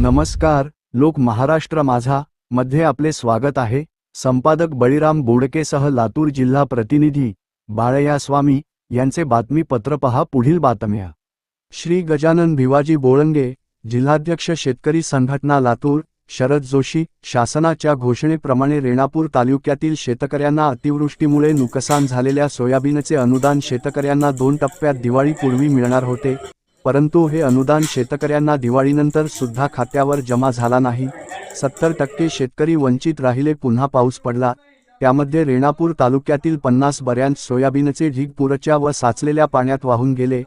नमस्कार लोक महाराष्ट्र माझा मध्ये आपले स्वागत आहे. संपादक बळीराम बोडकेसह लातूर जिल्हा प्रतिनिधी बाळया स्वामी यांचे बातमीपत्र पहा पुढील बातम्या. श्री गजानन भिवाजी बोळंगे जिल्हाध्यक्ष शेतकरी संघटना लातूर शरद जोशी शासनाच्या घोषणेप्रमाणे रेणापूर तालुक्यातील शेतकऱ्यांना अतिवृष्टीमुळे नुकसान झालेल्या सोयाबीनचे अनुदान शेतकऱ्यांना दोन टप्प्यात दिवाळीपूर्वी मिळणार होते. परंतु हे अनुदान शेतकऱ्यांना दिवाळीनंतर सुद्धा खात्यावर जमा झाला नाही. सत्तर टक्के शेतकरी वंचित राहिले. पुन्हा पाऊस पडला. त्यामध्ये रेणापूर तालुक्यातील पन्नास बऱ्यांत सोयाबीनचे ढीग पुरच्या व साचलेल्या पाण्यात वाहून गेले.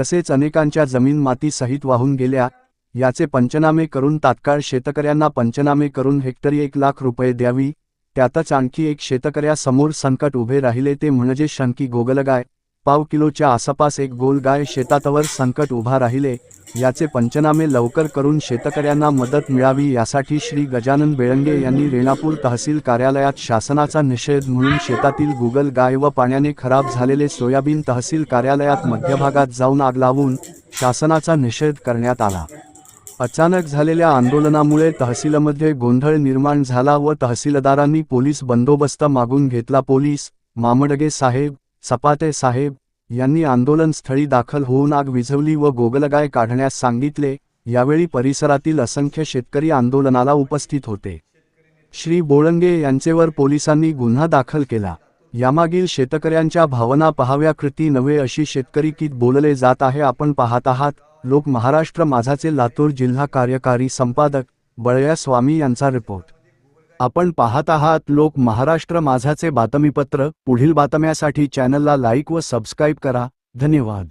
तसेच अनेकांच्या जमीन मातीसहित वाहून गेल्या. याचे पंचनामे करून तात्काळ शेतकऱ्यांना पंचनामे करून हेक्टरी एक लाख रुपये द्यावी. त्यातच आणखी एक शेतकऱ्यासमोर संकट उभे राहिले ते म्हणजे शंकी गोगलगाय. पाव किलोच्या आसपास एक गोल गाय शेतातवर संकट उभा राहिले याचे पंचनामे लवकर करून शेतकऱ्यांना मदत मिळावी यासाठी श्री गजानन बेळंगे यांनी रेणापूर तहसील कार्यालयात शासनाचा निषेध म्हणून शेतातील गुगल गाय व पाण्याने खराब झालेले सोयाबीन तहसील कार्यालयात मध्यभागात जाऊन आग लावून शासनाचा निषेध करण्यात आला. अचानक झालेल्या आंदोलनामुळे तहसीलमध्ये गोंधळ निर्माण झाला व तहसीलदारांनी पोलीस बंदोबस्त मागून घेतला. पोलीस मामडगे साहेब सपाते साहेब यांनी आंदोलनस्थळी दाखल होऊन आग विझवली व गोगलगाय काढण्यास सांगितले. यावेळी परिसरातील असंख्य शेतकरी आंदोलनाला उपस्थित होते. श्री बोळंगे यांचेवर पोलिसांनी गुन्हा दाखल केला. यामागील शेतकऱ्यांच्या भावना पहाव्या कृती नव्हे अशी शेतकरी कीत बोलले जात आहे. आपण पाहत आहात लोक महाराष्ट्र माझाचे लातूर जिल्हा कार्यकारी संपादक बळया स्वामी यांचा रिपोर्ट. आपण पाहत आहात लोक महाराष्ट्र माझाचे बातमीपत्र. पुढील बातम्यासाठी चॅनलला लाईक व सबस्क्राईब करा. धन्यवाद.